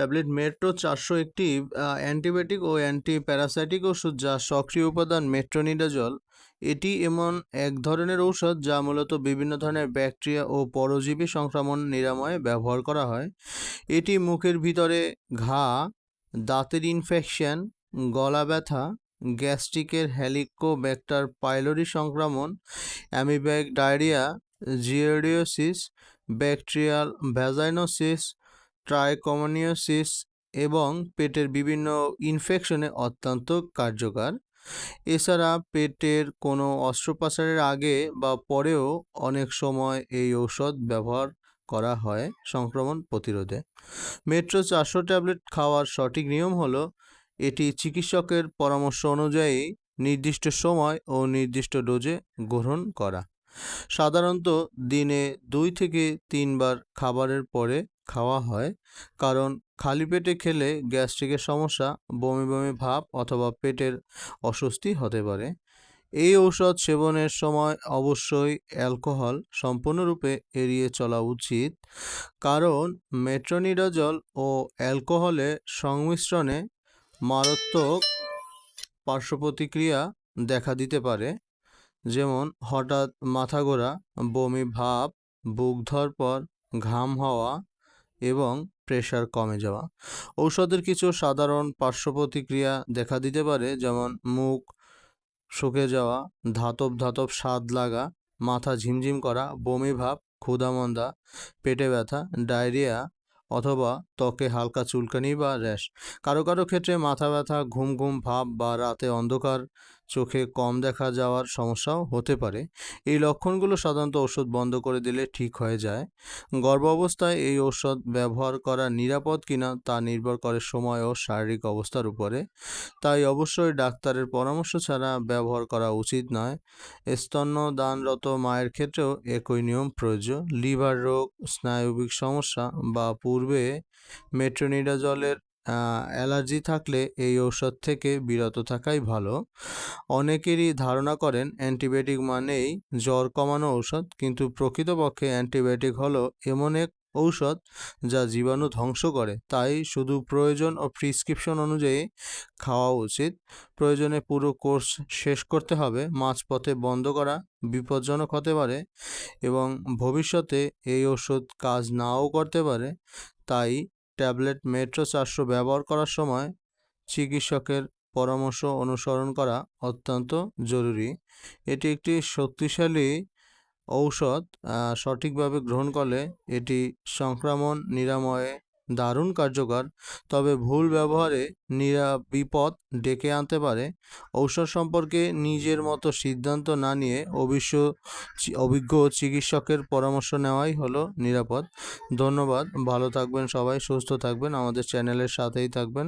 Tablet metro চারশো একটি antibiotic ও anti parasitic ওষুধ যা সক্রিয় উপাদান মেট্রোনিডাজল। এটি এমন এক ধরনের ঔষধ যা মূলত বিভিন্ন ধরনের ব্যাকটেরিয়া ও পরজীবী সংক্রমণ নিরাময়ে ব্যবহার করা হয়। এটি মুখের ভিতরে ঘা, দাঁতের ইনফেকশন গলা ব্যথা গ্যাস্ট্রিকের হেলিকোব্যাক্টার পাইলোরি সংক্রমণ amoebic diarrhoea giardiasis bacterial vaginosis trichomoniasis এবং পেটের বিভিন্ন ইনফেকশনে অত্যন্ত কার্যকর। এছাড়া পেটের কোনো অস্ত্রোপচারের আগে বা পরেও অনেক সময় এই ঔষধ ব্যবহার করা হয় সংক্রমণ প্রতিরোধে। মেট্রো চারশো ট্যাবলেট খাওয়ার সঠিক নিয়ম হলো, এটি চিকিৎসকের পরামর্শ অনুযায়ী নির্দিষ্ট সময় ও নির্দিষ্ট ডোজে গ্রহণ করা। সাধারণত দিনে দুই থেকে তিনবার খাবারের পরে খাওয়া হয়। কারণ খালি পেটে খেলে গ্যাস্ট্রিকের সমস্যা, বমি বমি ভাব অথবা পেটের অস্বস্তি হতে পারে। এই ঔষধ সেবনের সময় অবশ্যই অ্যালকোহল সম্পূর্ণরূপে এড়িয়ে চলা উচিত। কারণ মেট্রোনিডাজল ও অ্যালকোহলের সংমিশ্রণে মারাত্মক পার্শ্ব প্রতিক্রিয়া দেখা দিতে পারে। যেমন হঠাৎ মাথা ঘোরা, বমি ভাব, বুক ধরপর ঘাম হওয়া এবং প্রেশার কমে যাওয়া। ঔষধের কিছু সাধারণ পার্শ্ব প্রতিক্রিয়া দেখা দিতে পারে, যেমন মুখ শুকে যাওয়া, ধাতব ধাতব স্বাদ লাগা, মাথা ঝিমঝিম করা, বমি ভাব, ক্ষুধামন্দা, পেটে ব্যথা, ডায়রিয়া অথবা ত্বকে হালকা চুলকানি বা র্যাশ। কারও কারও ক্ষেত্রে মাথা ব্যথা, ঘুম ঘুম ভাব বা রাতে অন্ধকার চোখে কম দেখা যাওয়ার সমস্যাও হতে পারে। এই লক্ষণগুলো সাধারণত ওষুধ বন্ধ করে দিলে ঠিক হয়ে যায়। গর্ভাবস্থায় এই ঔষধ ব্যবহার করা নিরাপদ কিনা তা নির্ভর করে সময় ও শারীরিক অবস্থার উপরে। তাই অবশ্যই ডাক্তারের পরামর্শ ছাড়া ব্যবহার করা উচিত নয়। স্তন্যদানরত মায়ের ক্ষেত্রেও একই নিয়ম প্রযোজ্য। লিভার রোগ, স্নায়বিক সমস্যা বা পূর্বে মেট্রোনিডাজলের অ্যালার্জি থাকলে এই ঔষধ থেকে বিরত থাকাই ভালো। অনেকেরই ধারণা করেন অ্যান্টিবায়োটিক মানেই জ্বর কমানো ঔষধ, কিন্তু প্রকৃতপক্ষে অ্যান্টিবায়োটিক হলো এমন এক ঔষধ যা জীবাণু ধ্বংস করে। তাই শুধু প্রয়োজন ও প্রিসক্রিপশন অনুযায়ী খাওয়া উচিত। প্রয়োজনে পুরো কোর্স শেষ করতে হবে, মাঝপথে বন্ধ করা বিপজ্জনক হতে পারে এবং ভবিষ্যতে এই ওষুধ কাজ নাও করতে পারে। তাই ট্যাবলেট মেট্রো চারশো ব্যবহার করার সময় চিকিৎসকের পরামর্শ অনুসরণ করা অত্যন্ত জরুরি। এটি একটি শক্তিশালী ঔষধ সঠিকভাবে গ্রহণ করলে এটি সংক্রমণ নিরাময়ে দারুণ কার্যকর। তবে ভুল ব্যবহারে নিরা বিপদ ডেকে আনতে পারে। ঔষধ সম্পর্কে নিজের মতো সিদ্ধান্ত না নিয়ে অবশ্য অভিজ্ঞ চিকিৎসকের পরামর্শ নেওয়াই হলো নিরাপদ। ধন্যবাদ। ভালো থাকবেন সবাই, সুস্থ থাকবেন। আমাদের চ্যানেলের সাথেই থাকবেন।